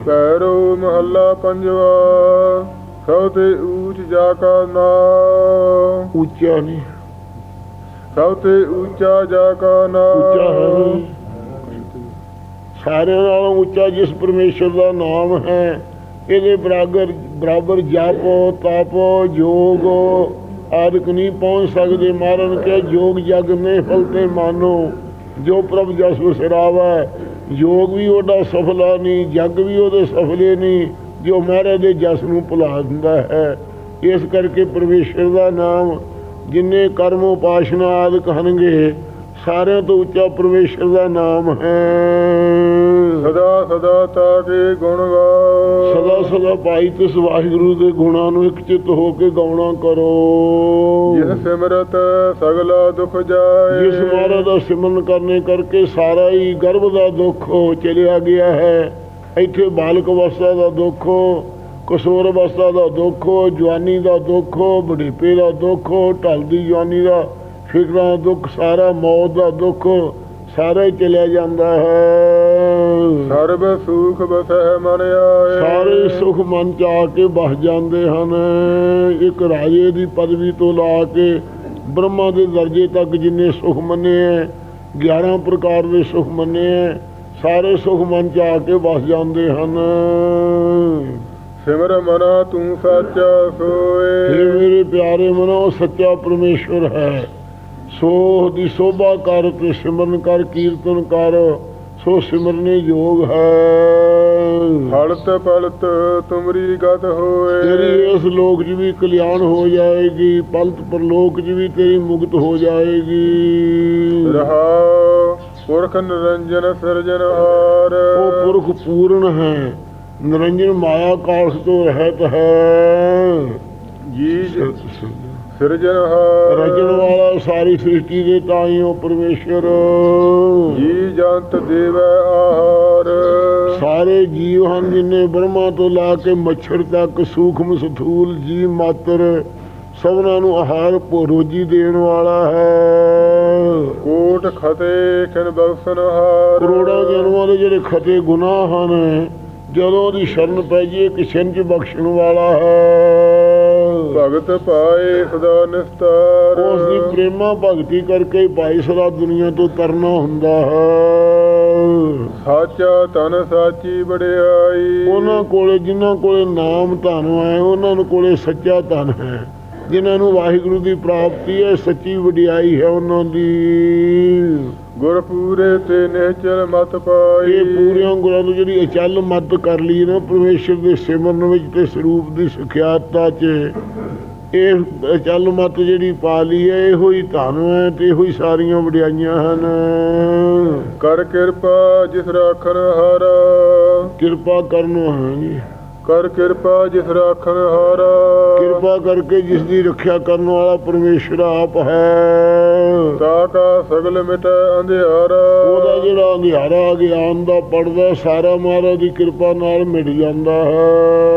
ਪੈਰੋ ਮਹੱਲਾ ਪੰਜਵਾ ਸਭ ਤੇ ਊਚ ਜਾ ਕਾ ਨਾਮ। ਉੱਚਾ ਨਹੀਂ। ਸਭ ਤੇ ਉੱਚਾ ਜਾ ਕਾ ਨਾਮ। ਉੱਚਾ ਹੈ ਨਹੀਂ। ਸਾਰਿਆਂ ਨਾਲੋਂ ਉੱਚਾ ਜਿਸ ਪਰਮੇਸ਼ਰ ਦਾ ਨਾਮ ਹੈ ਇਹਦੇ ਬਰਾਬਰ ਬਰਾਬਰ ਜਾਪੋ ਤਾਪੋ ਜੋਗ ਆਦਿਕ ਨਹੀਂ ਪਹੁੰਚ ਸਕਦੇ ਮਾਰਨ ਕੇ ਜੋਗ ਜਗ ਮੇ ਫਲਤੇ ਮਾਨੋ। ਜੋ ਪ੍ਰਭ ਜਸ ਵਿਸਰਾਵੈ ਯੋਗ ਵੀ ਉਹਦਾ ਸਫਲਾ ਨਹੀਂ, ਜੱਗ ਵੀ ਉਹਦੇ ਸਫਲੇ ਨਹੀਂ, ਜੋ ਮਹਾਰਾਜ ਦੇ ਜਸ ਨੂੰ ਭੁਲਾ ਦਿੰਦਾ ਹੈ। ਇਸ ਕਰਕੇ ਪਰਮੇਸ਼ਰ ਦਾ ਨਾਮ ਜਿੰਨੇ ਕਰਮ ਉਪਾਸ਼ਨਾ ਆਦਿ ਹਨਗੇ ਸਾਰਿਆਂ ਤੋਂ ਉੱਚਾ ਪਰਮੇਸ਼ਰ ਦਾ ਨਾਮ ਹੈ। ਸਦਾ ਸਦਾ ਤਾਕੇ ਗੁਣ ਗਾਓ। ਸਦਾ ਸਦਾ ਭਾਈ ਤਿਸ ਵਾਹਿਗੁਰੂ ਦੇ ਗੁਣਾਂ ਨੂੰ ਇੱਕ ਚਿੱਤ ਹੋ ਕੇ ਗਾਉਣਾ ਕਰੋ। ਜਿਸ ਸਿਮਰਤ ਸਗਲਾ ਦੁਖ ਜਾਏ। ਜਿਸ ਮਹਾਰਾਜ ਦਾ ਸਿਮਰਨ ਕਰਨੇ ਕਰਕੇ ਸਾਰਾ ਹੀ ਗਰਭ ਦਾ ਦੁੱਖ ਚਲਿਆ ਗਿਆ ਹੈ। ਇੱਥੇ ਬਾਲਕ ਅਵਸਥਾ ਦਾ ਦੁੱਖ ਕਸੂਰ ਅਵਸਥਾ ਦਾ ਦੁੱਖ ਜਵਾਨੀ ਦਾ ਦੁੱਖ ਬੁਢੇਪੇ ਦਾ ਦੁੱਖ ਢਲਦੀ ਜਵਾਨੀ ਦਾ ਫਿਕਰਾਂ ਦਾ ਦੁੱਖ ਸਾਰਾ ਮੌਤ ਦਾ ਦੁੱਖ ਸਾਰਾ ਹੀ ਚਲਿਆ ਜਾਂਦਾ ਹੈ। ਸਰਬ ਸੁਖ ਬਸਹਿ ਮਨ ਆਏ। ਸਾਰੇ ਸੁਖ ਮਨ ਚ ਆ ਕੇ ਵਸ ਜਾਂਦੇ ਹਨ। ਇੱਕ ਰਾਜੇ ਦੀ ਪਦਵੀ ਤੋਂ ਲਾ ਕੇ ਬ੍ਰਹਮਾ ਦੇ ਦਰਜੇ ਤੱਕ ਜਿੰਨੇ ਸੁਖ ਮੰਨੇ ਹੈ 11 ਪ੍ਰਕਾਰ ਦੇ ਸੁਖ ਮੰਨੇ ਹੈ ਸਾਰੇ ਸੁਖ ਮਨ ਚ ਆ ਕੇ ਵਸ ਜਾਂਦੇ ਹਨ। ਸਿਮਰ ਮਨਾ ਤੂੰ ਸਾਚਾ ਇਹ ਸੋਏ ਮੇਰੇ ਪਿਆਰੇ ਮਨੋ ਸੱਚਾ ਪਰਮੇਸ਼ਵਰ ਹੈ। ਸੋ ਦੀ ਸੋਭਾ ਕਰ ਤੇ ਸਿਮਰਨ ਕਰ ਕੀਰਤਨ ਕਰ। ਸੋ ਸਿਮਰਨੇ ਯੋਗ ਹੈ। ਹਲਤ ਪਲਤ ਤੁਮਰੀ ਗਤ ਹੋਏ। ਤੇਰੀ ਇਸ ਲੋਕ 'ਚ ਵੀ ਕਲਿਆਣ ਹੋ ਜਾਏਗੀ ਪਲਤ ਪਰਲੋਕ 'ਚ ਵੀ ਤੇਰੀ ਮੁਕਤ ਹੋ ਜਾਏਗੀ। ਰਹਾ ਪੁਰਖ ਨਿਰੰਜਨ ਸਿਰਜਨਹਾਰ ਉਹ ਪੁਰਖ ਪੂਰਨ ਹੈ ਨਿਰੰਜਨ ਮਾਇਆ ਕਾਲਖ ਤੋਂ ਰਹਿਤ ਹੈ। ਜੀ ਸਿਰਜਨਹਾਰ ਰਚਣ ਵਾਲਾ ਸਾਰੀ ਸ੍ਰਿਸ਼ਟੀ ਦੇ ਤਾਈਓ ਪਰਮੇਸ਼ਰ। ਜੀ ਜੰਤ ਦੇਵੈ ਆਹਾਰ। ਸਾਰੇ ਜੀਵ ਹਨ ਜਿਨੇ ਬ੍ਰਹਮਾ ਤੋਂ ਲਾ ਕੇ ਮੱਛਰ ਤੱਕ ਸੂਖਮ ਸਥੂਲ ਜੀ ਮਾਤਰ ਸਭਨਾਂ ਨੂੰ ਆਹਾਰ ਰੋਜੀ ਦੇਣ ਵਾਲਾ ਹੈ। ਕੋਟ ਖਤੇ ਖਿਨ ਬਖਸ਼ਨਹਾਰ ਕਰੋੜਾਂ ਜਨਮਾਂ ਦੇ ਜਿਹੜੇ ਖਤੇ ਗੁਨਾਹ ਹਨ ਜਦੋਂ ਦੀ ਸ਼ਰਨ ਪੈ ਜੇ ਕਿਸੇ ਚ ਬਖਸ਼ਣ ਵਾਲਾ ਹੈ। ਭਗਤ ਪਾਏ ਸਦਾ ਨਿਸਤਾਰ। ਉਸ ਦੀ ਪ੍ਰੇਮਾ ਭਗਤੀ ਕਰਕੇ ਹੀ ਭਾਈ ਸਦਾ ਦੁਨੀਆ ਤੋਂ ਤਰਨਾ ਹੁੰਦਾ ਹੈ। ਸਾਚਾ ਤਨ ਸਾਚੀ ਵਡਿਆਈ। ਉਹਨਾਂ ਕੋਲੇ ਜਿਨ੍ਹਾਂ ਕੋਲੇ ਨਾਮ ਧਨ ਹੈ ਉਹਨਾਂ ਨੂੰ ਕੋਲੇ ਸੱਚਾ ਧਨ ਹੈ। ਜਿਨ੍ਹਾਂ ਨੂੰ ਵਾਹਿਗੁਰੂ ਦੀ ਪ੍ਰਾਪਤੀ ਹੈ ਸੱਚੀ ਵਡਿਆਈ ਹੈ ਉਹਨਾਂ ਦੀ। ਗੁਰ ਪੂਰੇ ਤੇ ਨਿਹਚਲ ਮਤ ਪਾਈ। ਇਹ ਪੂਰੀਆਂ ਗੁਰਾਂ ਨੂੰ ਜਿਹੜੀ ਅਚਲ ਮੱਤ ਕਰ ਲਈ ਨਾ ਪਰਮੇਸ਼ਰ ਦੇ ਸਿਮਰਨ ਵਿੱਚ ਤੇ ਸਰੂਪ ਦੀ ਸਿਖਿਆਤਾ 'ਚ। ਇਹ ਅਚਲ ਮੱਤ ਜਿਹੜੀ ਪਾ ਲਈ ਹੈ ਇਹੋ ਹੀ ਧਨ ਹੈ ਤੇ ਇਹੋ ਹੀ ਸਾਰੀਆਂ ਵਡਿਆਈਆਂ ਹਨ। ਕਰ ਕਿਰਪਾ ਜਿਸ ਰਾਖਨ ਹਾਰਾ। ਕਿਰਪਾ ਕਰਨੋ ਹੈ ਜੀ। ਕਰ ਕਿਰਪਾ ਜਿਸ ਰਾਖਨ ਹਾਰਾ। ਕਿਰਪਾ ਕਰਕੇ ਜਿਸ ਦੀ ਰੱਖਿਆ ਕਰਨ ਵਾਲਾ ਪਰਮੇਸ਼ਰ ਆਪ ਹੈ। ਤਾ ਕਾ ਸਗਲ ਮਿਟੈ ਅੰਧਿਆਰਾ। ਉਹਦਾ ਜਿਹੜਾ ਅੰਧਿਆਰਾ ਗਿਆਨ ਦਾ ਪੜਦਾ ਸਾਰਾ ਮਹਾਰਾਜ ਦੀ ਕਿਰਪਾ ਨਾਲ ਮਿਟ ਜਾਂਦਾ ਹੈ।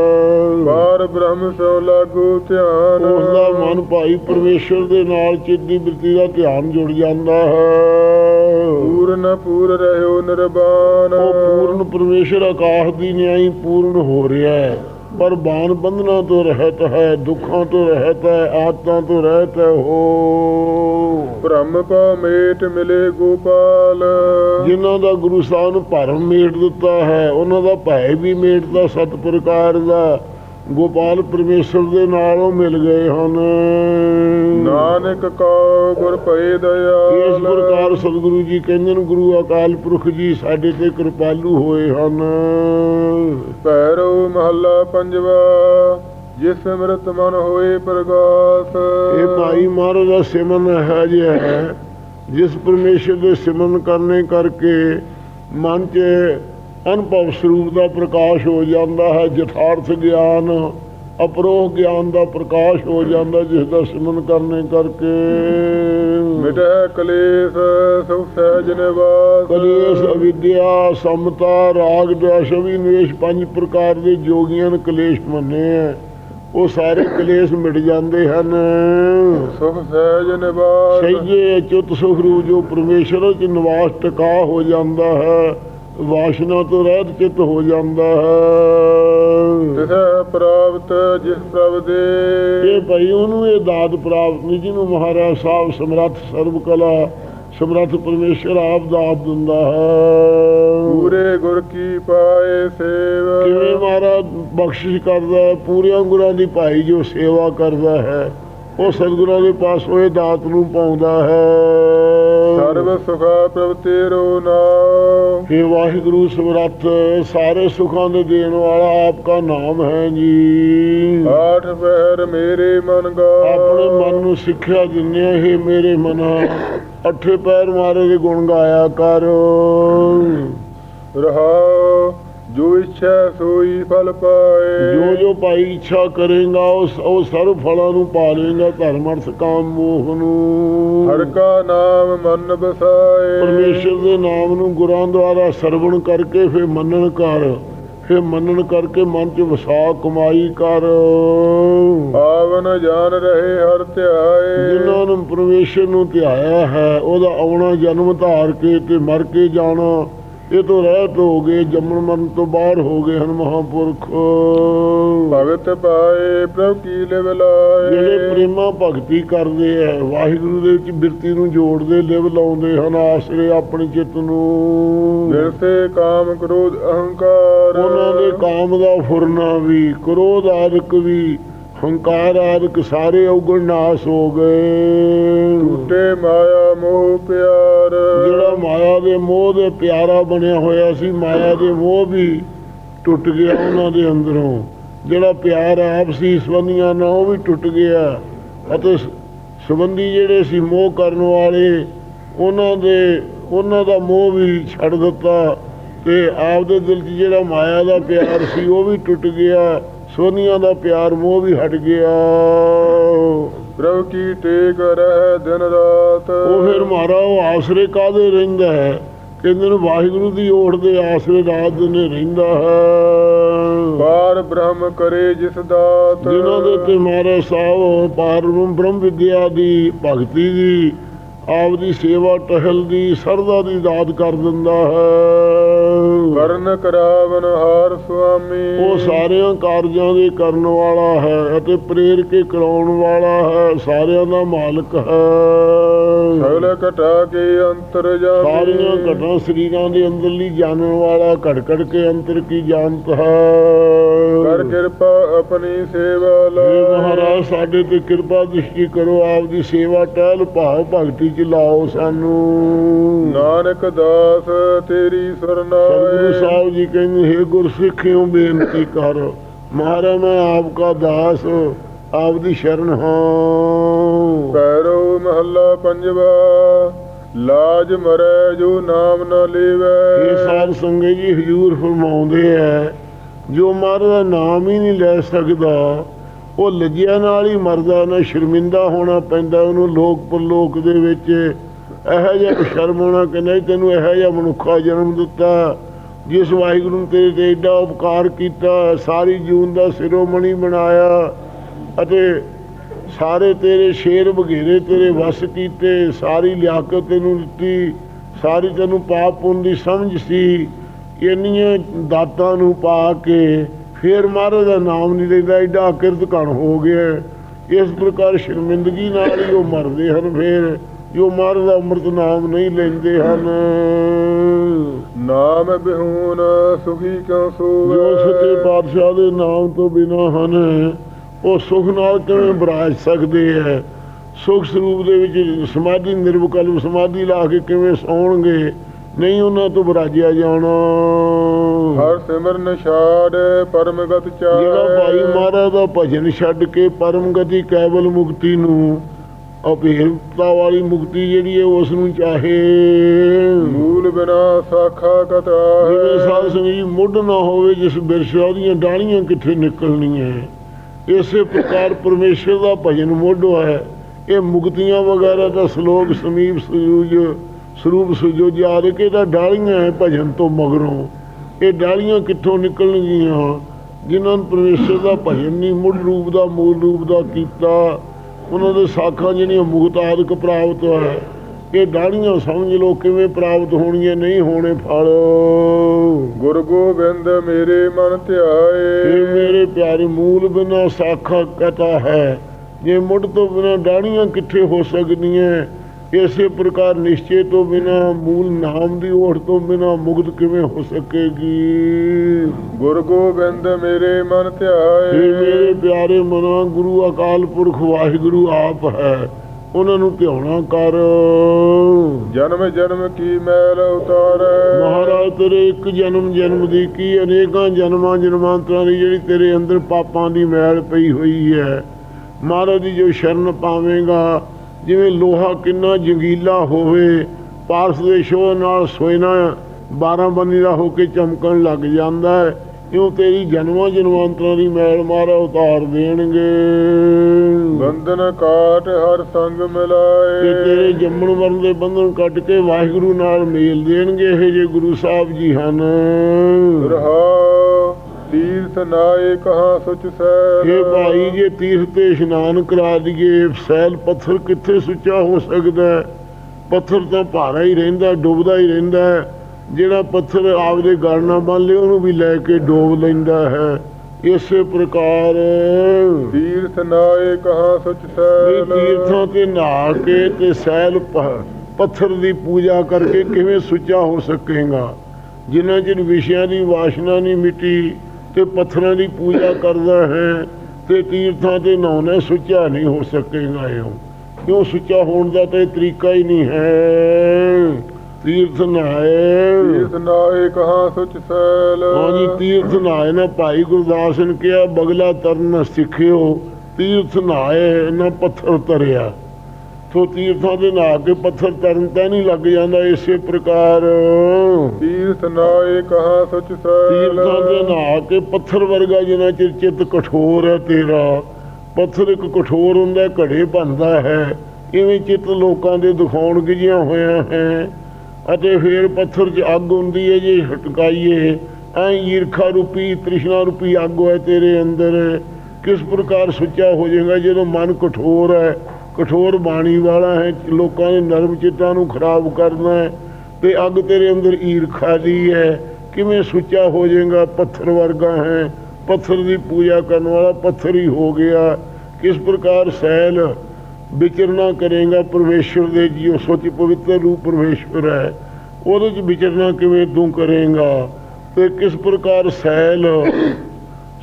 ਬਾਰ ਬ੍ਰਹਮ ਸੋ ਲਾਗੂ ਧਿਆਨ। ਉਸ ਦਾ ਮਨ ਭਾਈ ਪਰਮੇਸ਼ਰ ਦੇ ਨਾਲ ਚਿੱਤੀ ਬਿਰਤੀ ਦਾ ਧਿਆਨ ਜੁੜ ਜਾਂਦਾ ਹੈ। ਪੂਰਨ ਪੂਰ ਰਹਿਓ ਨਿਰਬਾਨ। ਉਹ ਪੂਰਨ ਪਰਮੇਸ਼ਰ ਆਕਾਸ਼ ਦੀ ਨਿਆਈ ਪੂਰਨ ਹੋ ਰਿਹਾ ਹੈ। ਪਰ ਬਾਨ ਬੰਧਨਾਂ ਤੋਂ ਰਹਿਤ ਹੈ ਦੁੱਖਾਂ ਤੋਂ ਰਹਿਤ ਹੈ ਆਦਤਾਂ ਤੋਂ ਰਹਿਤ ਹੈ ਹੋ। ਬ੍ਰਹਮ ਕੋ ਮੇਟ ਮਿਲੇ ਗੋਪਾਲ। ਜਿਨ੍ਹਾਂ ਦਾ ਗੁਰੂ ਸਾਹਿਬ ਨੂੰ ਭਰਮ ਮੇਟ ਦਿੱਤਾ ਹੈ ਉਹਨਾਂ ਦਾ ਭੈ ਵੀ ਮੇਟਦਾ ਸਤ ਪ੍ਰਕਾਰ ਦਾ। ਗੋਪਾਲ ਪਰਮੇਸ਼ਰ ਦੇ ਨਾਲ ਉਹ ਮਿਲ ਗਏ ਹਨ। ਨਾਨਕ ਕੋ ਗੁਰ ਭਏ ਦਇਆਲ। ਇਸ ਪ੍ਰਕਾਰ ਸਤਿਗੁਰੂ ਜੀ ਕਹਿੰਦੇ ਨੇ ਗੁਰੂ ਅਕਾਲ ਪੁਰਖ ਜੀ ਸਾਡੇ ਤੇ ਕਿਰਪਾਲੂ ਹੋਏ ਹਨ। ਪੈਰੋ ਮਹੱਲਾ ਪੰਜਵਾ ਜਿਸ ਸਿਮਰਤ ਮਨ ਹੋਏ ਪ੍ਰਗਾਸ। ਇਹ ਭਾਈ ਮਹਾਰਾਜ ਦਾ ਸਿਮਰਨ ਹੈ ਜਿਹਾ ਹੈ ਜਿਸ ਪਰਮੇਸ਼ਰ ਦੇ ਸਿਮਰਨ ਕਰਨੇ ਕਰਕੇ ਮਨ 'ਚ ਅਨੁਭਵ ਸਰੂਪ ਦਾ ਪ੍ਰਕਾਸ਼ ਹੋ ਜਾਂਦਾ ਹੈ ਯਥਾਰਥ ਗਿਆਨ ਅਪਰੋਹ ਗਿਆਨ ਦਾ ਪ੍ਰਕਾਸ਼ ਹੋ ਜਾਂਦਾ ਜਿਸ ਦਾ ਸਿਮਰਨ ਕਰਨੇ ਕਰਕੇ। ਮਿਟੈ ਕਲੇਸ਼ ਸੁਖ ਸਹਿਜ ਨਿਵਾਸ। ਕਲੇਸ਼ ਅਵਿਦਿਆ ਸਮਤਾ ਰਾਗ ਦ੍ਵੇਸ਼ ਵੀ ਨਿਵੇਸ਼ ਪੰਜ ਪ੍ਰਕਾਰ ਦੇ ਜੋਗੀਆਂ ਨੇ ਕਲੇਸ਼ ਮੰਨੇ ਹੈ ਉਹ ਸਾਰੇ ਕਲੇਸ਼ ਮਿਟ ਜਾਂਦੇ ਹਨ। ਸੁਖ ਸਹਿਜ ਨਿਵਾਸ। ਸਹੀਏ ਚੁੱਤ ਸੁਖਰੂ ਜੋ ਪਰਮੇਸ਼ਰ ਚ ਨਿਵਾਸ ਟਿਕਾ ਹੋ ਜਾਂਦਾ ਹੈ। ਵਾਸ਼ਨਾ ਤੋਂ ਰਹਿਤ ਚਿੱਤ ਹੋ ਜਾਂਦਾ ਹੈ। ਤਿਸੈ ਪ੍ਰਾਪਤ ਜਿਸ ਪ੍ਰਭ ਦੇ ਇਹ ਭਾਈ ਉਹਨੂੰ ਇਹ ਦਾਤ ਪ੍ਰਾਪਤ ਨਹੀਂ ਜਿਹਨੂੰ ਮਹਾਰਾਜ ਸਾਹਿਬ ਸਮਰੱਥ ਸਰਬ ਕਲਾ ਸਮਰੱਥ ਪਰਮੇਸ਼ਰ ਆਪ ਦਾਤ ਦਿੰਦਾ ਹੈ। ਪੂਰੇ ਗੁਰ ਕੀ ਪਾਏ ਸੇਵ। ਕਿਵੇਂ ਮਹਾਰਾਜ ਬਖਸ਼ਿਸ਼ ਕਰਦਾ ਹੈ ਪੂਰਿਆਂ ਗੁਰਾਂ ਦੀ ਭਾਈ ਜੋ ਸੇਵਾ ਕਰਦਾ ਹੈ। ਉਹ ਸਤਿਗੁਰਾਂ ਦੇ ਪਾਸ ਹੋਏ ਦਾਤ ਨੂੰ ਪਾਉਂਦਾ ਹੈ। ਸਰਬ ਸੁਖਾ ਪ੍ਰਭ ਤੇਰੋ ਨਾਮ। हे ਵਾਹਿਗੁਰੂ ਸਮਰੱਥ ਸਾਰੇ ਸੁਖਾਂ ਦੇ ਦੇਣ ਵਾਲਾ ਆਪ ਦਾ ਨਾਮ ਹੈ ਜੀ। ਆਠ ਪਹਿਰ ਮੇਰੇ ਮਨ ਗਾ। ਆਪਣੇ ਮਨ ਨੂੰ ਸਿੱਖਿਆ ਆ ਇਹ ਮੇਰੇ ਮਨਾ। ਅੱਠੇ ਪੈਰ ਮਾਰੇ ਦੇ ਗੁਣ ਗਾਇਆ ਕਰ। ਰਹਾ ਜੋ ਇੱਛਾ ਸੋਈ ਫਲ ਪਾਏ। ਜੋ ਜੋ ਭਾਈ ਇੱਛਾ ਕਰੇਗਾ ਉਸ ਉਹ ਸਰਬ ਫਲਾਂ ਨੂੰ ਪਾ ਲੇਗਾ ਧਰਮ ਅਰਥ ਕਾਮ ਮੋਹ ਨੂੰ। ਹਰ ਕਾ ਨਾਮ ਮਨ ਬਸਾਏ। ਪਰਮੇਸ਼ਰ ਦੇ ਨਾਮ ਨੂੰ ਗੁਰਾਂ ਦੁਆਰਾ ਸਰਵਣ ਕਰਕੇ ਫਿਰ ਮੰਨਣ ਕਰ। ਫਿਰ ਮੰਨਣ ਕਰਕੇ ਮਨ ਚ ਵਸਾ ਕਮਾਈ ਕਰ। ਆਵਨ ਜਾਣ ਰਹੇ ਹਰ ਧਿਆਏ। ਜਿਨ੍ਹਾਂ ਨੂੰ ਪਰਮੇਸ਼ਰ ਨੂੰ ਧਿਆਇਆ ਹੈ ਉਹਦਾ ਆਉਣਾ ਜਨਮ ਧਾਰ ਕੇ ਤੇ ਮਰ ਕੇ ਜਾਣਾ। ਇਹ ਤੋਂ ਰਹਿਤ ਹੋ ਗਏ ਜੰਮਣ ਮਰਨ ਤੋਂ ਬਾਹਰ ਹੋ ਗਏ ਹਨ ਮਹਾਪੁਰਖ। ਭਗਤ ਪਾਏ ਪ੍ਰਭ ਕੀ ਲਿਵ ਲਾਏ ਜਿਹੜੇ ਪ੍ਰੇਮਾ ਭਗਤੀ ਕਰਦੇ ਆ ਵਾਹਿਗੁਰੂ ਦੇ ਵਿੱਚ ਬਿਰਤੀ ਨੂੰ ਜੋੜਦੇ ਲਿਵ ਲਾਉਂਦੇ ਹਨ ਆਸਰੇ ਆਪਣੇ ਚਿੱਤ ਨੂੰ। ਵਿਰਸੇ ਕਾਮ ਕ੍ਰੋਧ ਅਹੰਕਾਰ। ਉਹਨਾਂ ਦੇ ਕਾਮ ਦਾ ਫੁਰਨਾ ਵੀ ਕ੍ਰੋਧ ਆਦਿਕ ਵੀ ਹੰਕਾਰ ਆਦਿਕ ਸਾਰੇ ਔਗਣ ਨਾਸ ਹੋ ਗਏ। ਟੂਟੇ ਮਾਇਆ ਮੋਹ ਪਿਆਰ। ਜਿਹੜਾ ਮਾਇਆ ਦੇ ਮੋਹ ਦੇ ਪਿਆਰਾ ਬਣਿਆ ਹੋਇਆ ਸੀ ਮਾਇਆ ਦੇ ਮੋਹ ਵੀ ਟੁੱਟ ਗਿਆ ਉਹਨਾਂ ਦੇ ਅੰਦਰੋਂ। ਜਿਹੜਾ ਪਿਆਰ ਆਪਸੀ ਸੰਬੰਧੀਆਂ ਨਾਲ ਉਹ ਵੀ ਟੁੱਟ ਗਿਆ। ਅਤੇ ਸੰਬੰਧੀ ਜਿਹੜੇ ਸੀ ਮੋਹ ਕਰਨ ਵਾਲੇ ਉਹਨਾਂ ਦੇ ਉਹਨਾਂ ਦਾ ਮੋਹ ਵੀ ਛੱਡ ਦਿੱਤਾ। ਤੇ ਆਪਦੇ ਦਿਲ 'ਚ ਜਿਹੜਾ ਮਾਇਆ ਦਾ ਪਿਆਰ ਸੀ ਉਹ ਵੀ ਟੁੱਟ ਗਿਆ। ਸੋਨੀਆਂ ਦਾ ਪਿਆਰ ਮੋਹ ਵੀ ਹਟ ਗਿਆ। ਪ੍ਰਭ ਕੀ ਟੇਕ ਰਹਿ ਦਿਨ ਰਾਤ? ਉਹ ਫਿਰ ਮਾਰਾ ਉਹ ਆਸਰੇ ਕਾਦੇ ਰਹਿੰਦਾ ਹੈ? ਕਹਿੰਦੇ ਨੇ ਵਾਹਿਗੁਰੂ ਦੀ ਓਟ ਦੇ ਆਸਰੇ ਰਾਤ ਦਿਨੇ ਰਹਿੰਦਾ ਹੈ। ਪਾਰ ਬ੍ਰਹਮ ਕਰੇ ਜਿਸ ਦਾਤ। ਜਿਨ੍ਹਾਂ ਦੇ ਤੇ ਮਾਰੇ ਸਾਹਿਬ ਪਾਰ ਬ੍ਰਹਮ ਵਿਦਿਆ ਦੀ ਭਗਤੀ ਦੀ ਆਪ ਦੀ ਸੇਵਾ ਟਹਿਲ ਦੀ ਸਰਦਾ ਦੀ ਦਾਤ ਕਰ ਦਿੰਦਾ ਹੈ। ਕਰਨ ਕਰਾਵਨ ਹਾਰ ਸੁਆਮੀ। ਉਹ ਸਾਰਿਆਂ ਕਾਰਜਾਂ ਦੇ ਕਰਨ ਵਾਲਾ ਹੈ ਅਤੇ ਪ੍ਰੇਰ ਕੇ ਕਰਾਉਣ ਵਾਲਾ ਹੈ। ਸਾਰਿਆਂ ਦਾ ਮਾਲਕ ਹੈ। ਸਗਲ ਘਟਾ ਕੇ ਅੰਤਰ ਜਾਮੀ ਸਾਰੀਆਂ ਘਟਾਂ ਸਰੀਰਾਂ ਦੇ ਅੰਦਰਲੀ ਜਾਣਨ ਵਾਲਾ ਘੜ ਘੜ ਕੇ ਅੰਤਰ ਕੀ ਜਾਣਤ ਹੈ? ਕਰ ਕਿਰਪਾ ਆਪਣੀ ਸੇਵਾ ਲਾਏ ਮਹਾਰਾਜ ਸਾਡੇ ਤੇ ਕਿਰਪਾ ਦ੍ਰਿਸ਼ਟੀ ਕਰੋ ਆਪ ਦੀ ਸੇਵਾ ਟਹਿਲ ਭਾਵ ਭਗਤੀ ਚ ਲਾਓ ਸਾਨੂੰ। ਨਾਨਕ ਦਾਸ ਤੇਰੀ ਸਤਿਗੁਰੂ ਸਰਨਾਏ ਸਾਹਿਬ ਜੀ ਕਹਿੰਦੇ ਹੈ ਗੁਰਸਿੱਖਿਓ ਬੇਨਤੀ ਕਰ। ਮਹਾਰਾਜ ਮੈਂ ਆਪ ਕਾ ਦਾਸ ਆਪ ਦੀ ਸ਼ਰਨ ਹਾਂ। ਪੈਰੋ ਮਹੱਲਾ ਪੰਜਵਾ, ਲਾਜ ਮਰੈ ਜੋ ਨਾਮ ਨ ਇਹ ਸਾਧ ਸੰਗਤ ਜੀ ਹਜੂਰ ਫਰਮਾਉਂਦੇ ਐ, ਜੋ ਮਹਾਰਾਜ ਨਾਮ ਹੀ ਨਹੀਂ ਲੈ ਸਕਦਾ, ਉਹ ਲੱਜਿਆ ਨਾਲ ਹੀ ਮਰਦਾ, ਨਾ ਸ਼ਰਮਿੰਦਾ ਹੋਣਾ ਪੈਂਦਾ, ਉਹਨੂੰ ਲੋਕ ਪਰਲੋਕ ਦੇ ਵਿੱਚ ਇਹੋ ਜਿਹਾ ਸ਼ਰਮ ਹੋਣਾ ਕਿ ਨਹੀਂ ਤੈਨੂੰ ਇਹੋ ਜਿਹਾ ਮਨੁੱਖਾ ਜਨਮ ਦਿੱਤਾ, ਜਿਸ ਵਾਹਿਗੁਰੂ ਨੇ ਤੇਰੇ ਤੇ ਏਡਾ ਉਪਕਾਰ ਕੀਤਾ, ਸਾਰੀ ਜੂਨ ਦਾ ਸਿਰੋਮਣੀ ਬਣਾਇਆ ਅਤੇ ਸਾਰੇ ਤੇਰੇ ਸ਼ੇਰ ਬਘੇਰੇ ਤੇਰੇ ਵਸ ਕੀਤੇ ਸਾਰੀ ਲਿਆਕਤ ਤੈਨੂੰ ਦਿੱਤੀ ਸਾਰੀ ਤੈਨੂੰ ਪਾਪ ਪੁੰਨ ਦੀ ਸਮਝ ਸੀ। ਇੰਨੀਆਂ ਦਾਤਾਂ ਨੂੰ ਪਾ ਕੇ ਫੇਰ ਮਹਾਰਾਜ ਦਾ ਨਾਮ ਨਹੀਂ ਲੈਂਦਾ ਐਡਾ ਕਿਰਤ ਕਣ ਹੋ ਗਿਆ। ਇਸ ਪ੍ਰਕਾਰ ਸ਼ਰਮਿੰਦਗੀ ਨਾਲ ਹੀ ਉਹ ਮਰਦੇ ਹਨ ਫੇਰ ਜੋ ਮਹਾਰਾਜ ਦਾ ਅੰਮ੍ਰਿਤ ਨਾਮ ਨਹੀਂ ਲੈਂਦੇ ਹਨ। ਨਾਮ ਬਿਹੂਨ ਸੁਖੀ ਕਿਉ ਸੋਵੈ? ਜੋ ਸੱਚੇ ਪਾਤਸ਼ਾਹ ਦੇ ਨਾਮ ਤੋਂ ਬਿਨਾਂ ਹਨ ਉਹ ਸੁਖ ਨਾਲ ਕਿਵੇਂ ਬਰਾਜ ਸਕਦੇ ਹੈ? ਸੁਖ ਸਰੂਪ ਦੇ ਵਿੱਚ ਸਮਾਧੀ ਨਿਰਵਕਲਪ ਸਮਾਧੀ ਲਾ ਕੇ ਕਿਵੇਂ ਸੌਣਗੇ? ਨਹੀਂ ਉਹਨਾਂ ਤੋਂ ਬਰਾਜਿਆ ਜਾਣਾ। ਹਰ ਸਿਮਰਨ ਛਾੜ ਪਰਮ ਗਤ ਚਾਹੈ। ਜਿਹੜਾ ਭਾਈ ਮਹਾਰਾਜ ਦਾ ਭਜਨ ਛੱਡ ਕੇ ਪਰਮ ਗਤੀ ਕੇਵਲ ਮੁਕਤੀ ਨੂੰ ਅਭੇਦਤਾ ਵਾਲੀ ਮੁਕਤੀ ਜਿਹੜੀ ਹੈ ਉਸ ਨੂੰ ਚਾਹੇ। ਮੂਲ ਬਿਨਾ ਸਾਖਾ ਕਤਾ ਜਿਵੇਂ ਸਾਧ ਸੰਗਤ ਜੀ ਮੁੱਢ ਨਾ ਹੋਵੇ ਜਿਸ ਬਿਰਛਾ ਉਹਦੀਆਂ ਡਾਣੀਆਂ ਕਿੱਥੇ ਨਿਕਲਣੀਆਂ? ਇਸੇ ਪ੍ਰਕਾਰ ਪਰਮੇਸ਼ਰ ਦਾ ਭਜਨ ਮੁੱਢ ਹੈ। ਇਹ ਮੁਕਤੀਆਂ ਵਗੈਰਾ ਦਾ ਸ਼ਲੋਕ ਸਮੀਪ ਸੂਜ ਸਰੂਪ ਸੁਜੋ ਆਦਿ ਕੇ ਤਾਂ ਡਾਲੀਆਂ ਹੈ ਭਜਨ ਤੋਂ ਮਗਰੋਂ। ਇਹ ਡਾਲੀਆਂ ਕਿੱਥੋਂ ਨਿਕਲਣਗੀਆਂ? ਜਿਨ੍ਹਾਂ ਨੂੰ ਪਰਮੇਸ਼ਰ ਦਾ ਭਜਨ ਨਹੀਂ, ਮੁੱਢ ਰੂਪ ਦਾ, ਮੂਲ ਰੂਪ ਦਾ ਕੀਤਾ। ਉਹਨਾਂ ਦੇ ਸਾਖਾਂ ਜਿਹੜੀਆਂ ਮੁਕਤ ਆਦਿਕ ਪ੍ਰਾਪਤ ਹੈ। ਇਹ ਦਾੜੀਆਂ ਸਮਝ ਲਓ ਕਿਵੇਂ ਪ੍ਰਾਪਤ ਹੋਣੀਆਂ ਨਹੀਂ ਹੋਣੇ ਫਲ। ਗੁਰ ਗੋਬਿੰਦ ਮੇਰੇ ਮਨ ਇਹ ਧਿਆਏ ਮੇਰੇ ਪਿਆਰੇ ਮੂਲ ਬਿਨਾ ਸਾਖਾ ਕਥਾ ਹੈ ਜੇ ਮੁੱਢ ਤੋਂ ਬਿਨਾ ਦਾੜੀਆਂ ਕਿੱਥੇ ਹੋ ਸਕਦੀਆਂ? ਇਸੇ ਪ੍ਰਕਾਰ ਨਿਸ਼ਚੇ ਤੋਂ ਬਿਨਾ ਮੂਲ ਨਾਮ ਦੀ ਓਟ ਤੋਂ ਬਿਨਾ ਮੁਕਤ ਕਿਵੇਂ ਹੋ ਸਕੇਗੀ? ਗੁਰ ਗੋਬਿੰਦ ਮੇਰੇ ਮਨ ਇਹ ਮੇਰੇ ਧਿਆਏ ਪਿਆਰੇ ਮਨਾ ਗੁਰੂ ਅਕਾਲ ਪੁਰਖ ਵਾਹਿਗੁਰੂ ਆਪ ਹੈ ਉਹਨਾਂ ਨੂੰ ਧਿਆਉਣਾ ਕਰ। ਜਨਮ ਜਨਮ ਕੀ ਮੈਲ ਉਤਾਰੈ? ਮਹਾਰਾਜ ਤੇਰੇ ਇੱਕ ਜਨਮ ਜਨਮ ਦੀ ਕੀ? ਅਨੇਕਾਂ ਜਨਮਾਂ ਜਨਮਾਂਤਰਾਂ ਦੀ ਜਿਹੜੀ ਤੇਰੇ ਅੰਦਰ ਪਾਪਾਂ ਦੀ ਮੈਲ ਪਈ ਹੋਈ ਹੈ। ਮਹਾਰਾਜ ਦੀ ਜੋ ਸ਼ਰਨ ਪਾਵੇਂਗਾ ਜਿਵੇਂ ਲੋਹਾ ਕਿੰਨਾ ਜੰਗੀਲਾ ਹੋਵੇ ਪਾਰਸ ਦੇ ਸ਼ੋਹ ਨਾਲ ਸੋਇਨਾ 12 ਬੰਦੀ ਦਾ ਹੋ ਕੇ ਚਮਕਣ ਲੱਗ ਜਾਂਦਾ ਹੈ। ਇਉਂ ਤੇਰੀ ਜਨਮਾਂ ਜਨਮਾਂਤਰਾਂ ਦੀ ਮੈਲ ਮਾਰਾ ਉਤਾਰ ਦੇਣਗੇ ਬੰਧਨ ਕਾਟ ਹਰ ਸੰਗ ਤੇ ਮਿਲਾਏ ਤੇਰੇ ਜੰਮਣ ਮਰਨ ਦੇ ਬੰਧਨ ਕੱਟ ਕੇ ਵਾਹਿਗੁਰੂ ਨਾਲ ਮੇਲ ਦੇਣਗੇ ਇਹ ਜੇ ਗੁਰੂ ਸਾਹਿਬ ਜੀ ਹਨ ਰਹਾ ਤੀਰਥ ਨਾਏ ਕਹਾ ਸੁਚ ਸੈਲ ਇਹ ਭਾਈ ਜੇ ਤੀਰਥ ਤੇ ਇਸ਼ਨਾਨ ਕਰਾ ਦਈਏ ਸੈਲ ਪੱਥਰ ਕਿੱਥੇ ਸੁੱਚਾ ਹੋ ਸਕਦਾ? ਪੱਥਰ ਤਾਂ ਭਾਰਾ ਹੀ ਰਹਿੰਦਾ ਡੁੱਬਦਾ ਹੀ ਰਹਿੰਦਾ। ਜਿਹੜਾ ਪੱਥਰ ਆਪਦੇ ਗਲ ਨਾਲ ਬੰਨ ਲੇ ਉਹਨੂੰ ਵੀ ਲੈ ਕੇ ਡੋਬ ਲੈਂਦਾ ਹੈ। ਇਸੇ ਪ੍ਰਕਾਰ ਤੀਰਥ ਨਾਏ ਕਹਾ ਸੁਚ ਸੈਲ। ਤੀਰਥਾਂ ਤੇ ਨਹਾ ਕੇ ਤੇ ਸੈਲ ਪੱਥਰ ਦੀ ਪੂਜਾ ਕਰਕੇ ਕਿਵੇਂ ਸੁੱਚਾ ਹੋ ਸਕੇਗਾ? ਜਿਨ੍ਹਾਂ ਚਿਰ ਵਿਸ਼ਿਆਂ ਦੀ ਵਾਸ਼ਨਾ ਨਹੀਂ ਮਿਟੀ ਤੇ ਪੱਥਰਾਂ ਦੀ ਪੂਜਾ ਕਰਦਾ ਹੈ ਤੇ ਤੀਰਥਾਂ ਤੇ ਨਹਾਉਣਾ ਸੁੱਚਾ ਨਹੀਂ ਹੋ ਸਕੇਗਾ ਇਹ। ਕਿਉਂ ਸੁੱਚਾ ਹੋਣ ਦਾ ਤੇ ਤਰੀਕਾ ਹੀ ਨਹੀਂ ਹੈ। ਤੀਰਥ ਨਹਾਏ ਤੀਰਥ ਨਾਏ ਕਹਾ ਸੁਚ ਸੈਲ। ਹਾਂਜੀ ਤੀਰਥ ਨਹਾਏ ਨਾ ਭਾਈ ਗੁਰਦਾਸ ਨੇ ਕਿਹਾ ਬਗਲਾ ਤਰਨ ਸਿੱਖਿਓ ਤੀਰਥ ਨਹਾਏ ਨਾ ਪੱਥਰ ਤਰਿਆ ਸੋ ਤੀਰਥਾਂ ਦੇ ਨਹਾ ਕੇ ਪੱਥਰ ਤਰਨ ਤਾਂ ਨਹੀਂ ਲੱਗ ਜਾਂਦਾ ਇਸੇ ਪ੍ਰਕਾਰ। ਤੀਰਥ ਨਾਏ ਕਹਾ ਸੁਚ ਸੈਲ। ਤੀਰਥਾਂ ਦੇ ਨਹਾ ਕੇ ਪੱਥਰ ਵਰਗਾ ਜਿੰਨਾ ਚਿਰ ਚਿੱਤ ਕਠੋਰ ਹੈ ਤੇਰਾ ਪੱਥਰ ਇੱਕ ਕਠੋਰ ਹੁੰਦਾ ਘੜੇ ਬਣਦਾ ਹੈ। ਇਵੇਂ ਚਿੱਤ ਲੋਕਾਂ ਦੇ ਦਿਖਾਉਣ ਗਿਜੀਆਂ ਹੋਇਆ ਹੈ। ਅਤੇ ਫਿਰ ਪੱਥਰ 'ਚ ਅੱਗ ਹੁੰਦੀ ਹੈ ਜੇ, ਹਟਕਾਈਏ। ਐ ਈਰਖਾ ਰੂਪੀ, ਤ੍ਰਿਸ਼ਨਾ ਰੂਪੀ ਅੱਗ ਹੈ ਤੇਰੇ ਅੰਦਰ। ਕਿਸ ਪ੍ਰਕਾਰ ਸੁੱਚਾ ਹੋ ਜਾਏਗਾ ਜਦੋਂ ਮਨ ਕਠੋਰ ਹੈ? ਕਠੋਰ ਬਾਣੀ ਵਾਲਾ ਹੈ, ਲੋਕਾਂ ਦੇ ਨਰਮ ਚਿੱਤਾਂ ਨੂੰ ਖਰਾਬ ਕਰਨਾ ਹੈ। ਤੇ ਅੱਗ ਤੇਰੇ ਅੰਦਰ ਈਰਖਾ ਦੀ ਹੈ। ਕਿਵੇਂ ਸੁੱਚਾ ਹੋ ਜਾਏਗਾ? ਪੱਥਰ ਵਰਗਾ ਹੈ। ਪੱਥਰ ਦੀ ਪੂਜਾ ਕਰਨ ਵਾਲਾ ਪੱਥਰ ਹੀ ਹੋ ਗਿਆ। ਕਿਸ ਪ੍ਰਕਾਰ ਸੈਲ ਵਿਚਰਨਾ ਕਰੇਗਾ ਪਰਮੇਸ਼ਰ ਦੇ ਜੀਓ ਸੋਚੀ ਪਵਿੱਤਰ ਰੂਪ ਪਰਮੇਸ਼ਰ ਹੈ। ਉਹਦੇ ਚ ਵਿਚਰਨਾ ਕਿਵੇਂ ਤੂੰ ਕਰੇਗਾ ਤੇ ਕਿਸ ਪ੍ਰਕਾਰ ਸੈਲ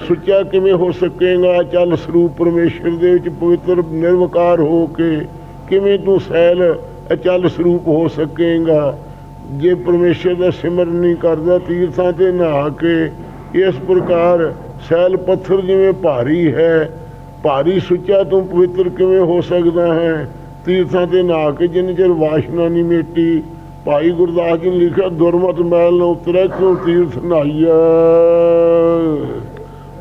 ਸੁੱਚਾ ਕਿਵੇਂ ਹੋ ਸਕੇਗਾ? ਚੱਲ ਸਰੂਪ ਪਰਮੇਸ਼ਰ ਦੇ ਵਿੱਚ ਪਵਿੱਤਰ ਨਿਰਵਕਾਰ ਹੋ ਕੇ ਕਿਵੇਂ ਤੂੰ ਸੈਲ ਅਚਲ ਸਰੂਪ ਹੋ ਸਕੇਗਾ? ਜੇ ਪਰਮੇਸ਼ਰ ਦਾ ਸਿਮਰਨ ਨਹੀਂ ਕਰਦਾ, ਤੀਰਥਾਂ ਤੇ ਨਹਾ ਕੇ ਇਸ ਪ੍ਰਕਾਰ ਸੈਲ ਪੱਥਰ ਜਿਵੇਂ ਭਾਰੀ ਹੈ ਭਾਰੀ ਸੁੱਚਾ ਤੂੰ ਪਵਿੱਤਰ ਕਿਵੇਂ ਹੋ ਸਕਦਾ ਹੈ? ਤੀਰਥਾਂ ਤੇ ਨਹਾ ਕੇ ਜਿੰਨੇ ਚਿਰ ਵਾਸ਼ਨਾ ਨਹੀਂ ਮੇਟੀ ਭਾਈ ਗੁਰਦਾਸ ਜੀ ਨੇ ਲਿਖਿਆ ਦੁਰਮਤ ਮੈਲ ਨਾ ਉਤਰੈ ਕਿਉਂ ਤੀਰਥ ਨਹਾਈਐ?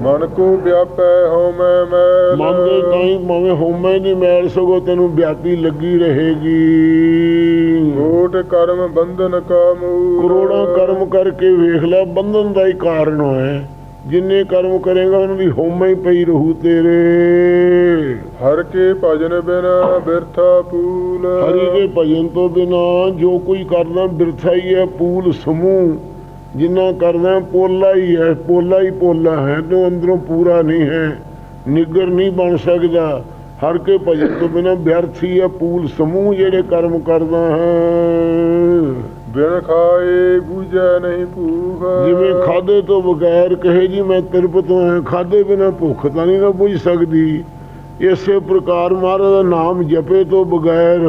ਮਨ ਕੋ ਵਿਆਪੈ ਹਉ ਮੈਂ ਮੈਲ ਮਨ ਦੇ ਨਹੀਂ ਭਾਵੇਂ ਹੋਮੇ ਨਹੀਂ ਮੈਲ ਸਗੋ ਤੈਨੂੰ ਵਿਆਪੀ ਲੱਗੀ ਰਹੇਗੀ। ਕੋਟ ਕਰਮ ਬੰਧਨ ਕਾ ਮੂਲ। ਕਰੋੜਾਂ ਕਰਮ ਕਰਕੇ ਵੇਖ ਲੈ ਬੰਧਨ ਦਾ ਹੀ ਕਾਰਨ ਹੈ ਜਿੰਨੇ ਕਰਮ ਕਰੇਗਾ ਉਹਨਾਂ ਦੀ ਹੋਮੇ ਹੀ ਪਈ ਰਹੂ ਤੇਰੇ। ਹਰ ਕੇ ਭਜਨ ਬਿਨਾ ਬਿਰਥਾ ਪੂਲ। ਹਰੀ ਦੇ ਭਜਨ ਤੋਂ ਬਿਨਾ ਜੋ ਕੋਈ ਕਰਨਾ ਬਿਰਥਾ ਹੀ ਹੈ ਪੂਲ ਸਮੂਹ। ਜਿੰਨਾ ਕਰਨਾ ਪੋਲਾ ਹੀ ਹੈ ਪੋਲਾ ਹੀ ਪੋਲਾ ਹੈ ਤੋਂ ਅੰਦਰੋਂ ਪੂਰਾ ਨਹੀਂ ਹੈ ਨਿਗਰ ਨਹੀਂ ਬਣ ਸਕਦਾ। ਹਰ ਕੇ ਭਜਨ ਤੋਂ ਬਿਨਾ ਵਿਅਰਥ ਹੀ ਹੈ ਪੂਲ ਸਮੂਹ ਜਿਹੜੇ ਕਰਮ ਕਰਦਾ ਹੈ। ਬਿਨ ਖਾਏ ਬੂਝੈ ਨਹੀਂ ਭੂਖ। ਜਿਵੇਂ ਖਾਦੇ ਤੋਂ ਬਗੈਰ ਕਹੇ ਜੀ ਮੈਂ ਤਿਰਪਤ ਹਾਂ, ਖਾਦੇ ਬਿਨਾ ਭੁੱਖ ਤਾਂ ਨਹੀਂ ਨਾ ਬੁਝ ਸਕਦੀ। ਇਸੇ ਪ੍ਰਕਾਰ ਮਹਾਰਾਜ ਦਾ ਨਾਮ ਜਪੇ ਤੋਂ ਬਗੈਰ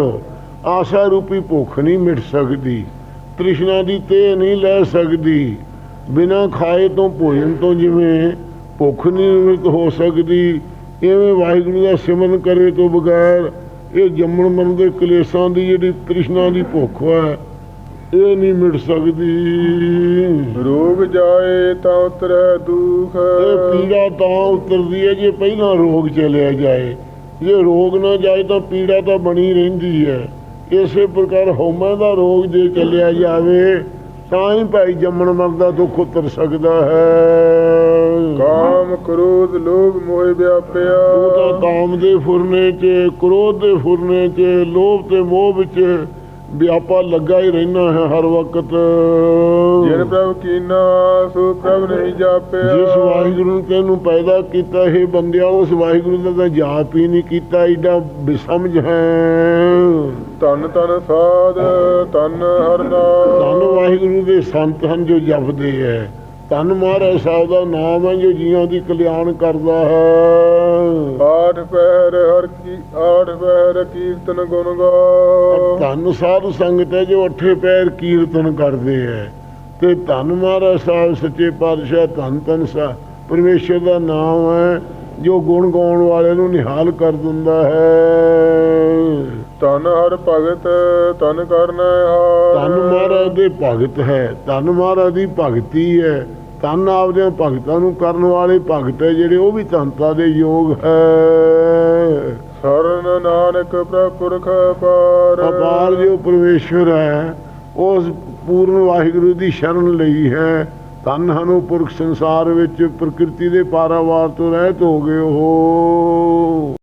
ਆਸ਼ਾ ਰੂਪੀ ਭੁੱਖ ਨਹੀਂ ਮਿਟ ਸਕਦੀ, ਤ੍ਰਿਸ਼ਨਾ ਦੀ ਤੇ ਨਹੀਂ ਲੈ ਸਕਦੀ। ਬਿਨਾ ਖਾਏ ਤੋਂ ਭੋਜਨ ਤੋਂ ਜਿਵੇਂ ਭੁੱਖ ਨਹੀਂ ਨਿਵਰਤ ਹੋ ਸਕਦੀ, ਇਵੇਂ ਵਾਹਿਗੁਰੂ ਦਾ ਸਿਮਰਨ ਕਰੇ ਤੋਂ ਬਗੈਰ ਇਹ ਜੰਮਣ ਮਰਨ ਦੇ ਕਲੇਸ਼ਾਂ ਦੀ ਜਿਹੜੀ ਤ੍ਰਿਸ਼ਨਾ ਦੀ ਭੁੱਖ ਹੈ ਇਹ ਨਹੀਂ ਮਿਟ ਸਕਦੀ। ਰੋਗ ਜਾਏ ਤਾਂ ਉਤਰੈ ਦੁਖ। ਇਹ ਪੀੜਾ ਤਾਂ ਉਤਰਦੀ ਹੈ ਜੇ ਪਹਿਲਾਂ ਰੋਗ ਚਲਿਆ ਜਾਏ। ਜੇ ਰੋਗ ਨਾ ਜਾਏ ਤਾਂ ਪੀੜਾ ਤਾਂ ਬਣੀ ਰਹਿੰਦੀ ਹੈ। ਇਸੇ ਪ੍ਰਕਾਰ ਹਉਮੈ ਦਾ ਰੋਗ ਜੇ ਚੱਲਿਆ ਜਾਵੇ ਤਾਂ ਹੀ ਭਾਈ ਜੰਮਣ ਮਰਨ ਦਾ ਦੁੱਖ ਉਤਰ ਸਕਦਾ ਹੈ। ਕਾਮ ਕ੍ਰੋਧ ਲੋਭ ਮੋਹ ਵਿਆਪਿਆ। ਉਹ ਤਾਂ ਕਾਮ ਦੇ ਫੁਰਨੇ 'ਚ ਕ੍ਰੋਧ ਦੇ ਫੁਰਨੇ 'ਚ ਲੋਭ ਤੇ ਮੋਹ ਵਿੱਚ ਵਿਆਪਾ ਲੱਗਾ ਹੀ ਰਹਿਣਾ ਹੈ ਹਰ ਵਕਤ। ਜਿਨ ਪ੍ਰਭ ਕੀਨਾ ਸੋ ਪ੍ਰਭ ਨਹੀਂ ਜਾਪਿਆ। ਜਿਸ ਵਾਹਿਗੁਰੂ ਨੇ ਤੈਨੂੰ ਪੈਦਾ ਕੀਤਾ ਹੈ ਬੰਦਿਆ ਉਸ ਵਾਹਿਗੁਰੂ ਦਾ ਤਾਂ ਜਾਪ ਹੀ ਨਹੀਂ ਕੀਤਾ ਏਡਾ ਬੇਸਮਝ ਹੈ। ਤਨ ਤਨ ਸਾਧ ਤਨ ਹਰ ਧੰਨ ਵਾਹਿਗੁਰੂ ਦੇ ਸੰਤ ਹਨ ਜੋ ਜਪਦੇ ਹੈ। ਧੰਨ ਮਹਾਰਾਜ ਸਾਹਿਬ ਦਾ ਨਾਮ ਹੈ ਜੋ ਜੀਵਾਂ ਦੀ ਕਲਿਆਣ ਕਰਦਾ ਹੈ। ਆਠ ਪਹਿਰ ਹਰ ਕੀ ਆਠ ਪਹਿਰ ਕੀਰਤਨ ਗੁਣ ਗਾ ਧੰਨ ਸਾਧ ਸੰਗਤ ਹੈ ਜੋ ਅੱਠੇ ਪੈਰ ਕੀਰਤਨ ਕਰਦੇ ਹੈ। ਤੇ ਧੰਨ ਮਹਾਰਾਜ ਸਾਹਿਬ ਸੱਚੇ ਪਾਤਸ਼ਾਹ ਧੰਨ ਧੰਨ ਸਾ ਪਰਮੇਸ਼ਰ ਦਾ ਨਾਮ ਹੈ ਜੋ ਗੁਣ ਗਾਉਣ ਵਾਲੇ ਨੂੰ ਨਿਹਾਲ ਕਰ ਦਿੰਦਾ ਹੈ। ਤਨ ਹਰ ਭਗਤ ਤਨ ਕਰਨਾ ਹਾਰ। ਧੰਨ ਮਹਾਰਾਜ ਦੇ ਭਗਤ ਹੈ ਧੰਨ ਮਹਾਰਾਜ ਦੀ ਭਗਤੀ ਹੈ। ਧੰਨ ਆਪਦੇ ਭਗਤਾਂ ਨੂੰ ਕਰਨ ਵਾਲੇ ਭਗਤ ਹੈ ਜਿਹੜੇ ਉਹ ਵੀ ਧੰਤਾ ਦੇ ਯੋਗ ਹੈ। ਸਰਨ ਨਾਨਕ ਪ੍ਰਪੁਰਖ ਪਾਰ ਅਪਾਰ ਜੋ ਪਰਮੇਸ਼ਵਰ ਹੈ ਉਸ ਪੂਰਨ ਵਾਹਿਗੁਰੂ ਦੀ ਸ਼ਰਨ ਲਈ ਹੈ। ਧੰਨ ਹਨ ਪੁਰਖ ਸੰਸਾਰ ਵਿੱਚ ਪ੍ਰਕਿਰਤੀ ਦੇ ਪਾਰਾਵਾਰ ਤੋਂ ਰਹਿਤ ਹੋ ਗਏ ਉਹ